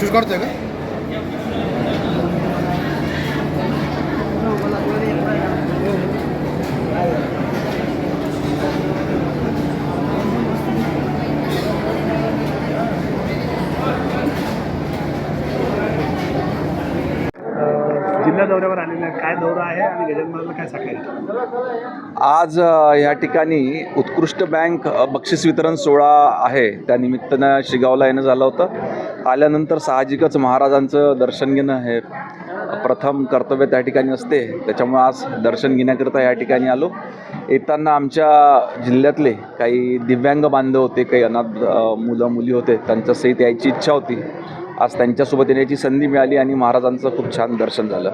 Shoes काढतोय का जिल्हा दौऱ्यावर आलेला काय दौरा आहे आणि गजानन काय सांगायचं आज या ठिकाणी उत्कृष्ट बँक बक्षीस वितरण सोहळा आहे. त्यानिमित्तानं शिगावला येणं झालं होतं. आल्यानंतर साहजिकच महाराजांचं दर्शन घेणं हे प्रथम कर्तव्य त्या ठिकाणी असते. त्याच्यामुळे आज दर्शन घेण्याकरिता या ठिकाणी आलो. येताना आमच्या जिल्ह्यातले काही दिव्यांग बांधव होते काही अनाथ मुलं मुली होते त्यांच्यासहित यायची इच्छा होती. आज त्यांच्यासोबत येण्याची संधी मिळाली आणि महाराजांचं खूप छान दर्शन झालं.